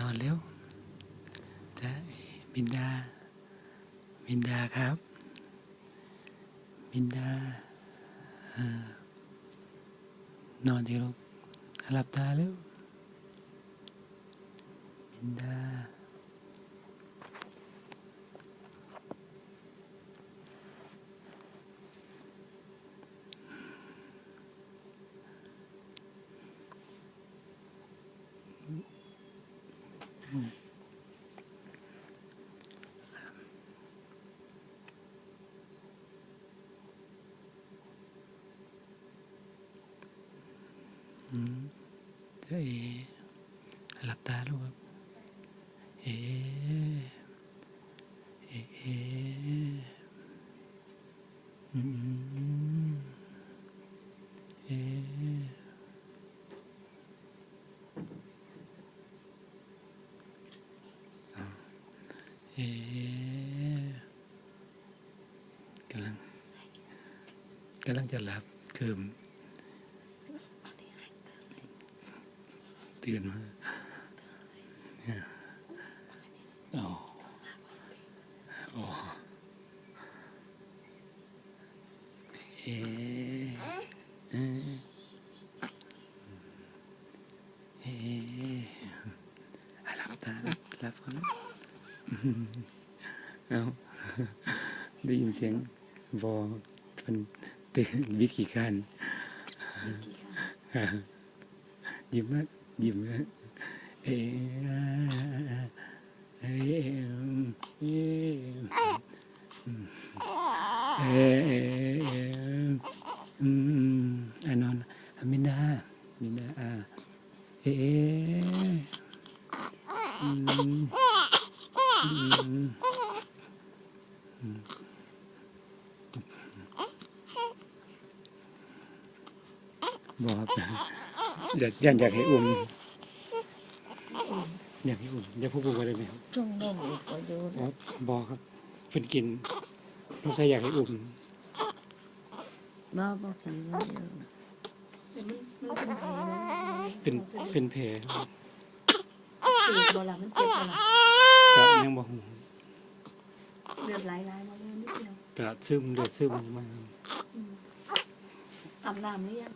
นอนเร็วจ้าบินดาบินดาครับบินดาอนอนทีลูกหลับตาเร็วบินดา อืมเจ้าเอหลับตาลูกครับ เอ เอเออืมเอ เอกำลังกำลังจะหลับคือตื่นมาเนี่ยอ๋ออ๋อเอเอเออะหลับตาหลับก่อนนะ เอาได้ยินเสียงวอมันตื่นวิธีการยิ้มมากยิ้มมากเอเอเอเอเออืมอะนอนอะมินดามินดาอะเอเออืม บอกครับอยากอยากอยากให้อุ้มอยากให้อุ้มอยากพูดอะไรไหมครับจุ่มนมอีกก็อยู่อ๋อบอกครับเพิ่นกินต้องใช้อยากให้อุ้มบ้าบอกฉันว่าอยู่เป็นเป็นแผลครับสีโบราณมันเจ็บโบราณ ก็ยังบอกเลือดไหลไหลมาเลยนิดเดียวก็ซึมเลือดซึมออกมาอาบน้ำหรือยัง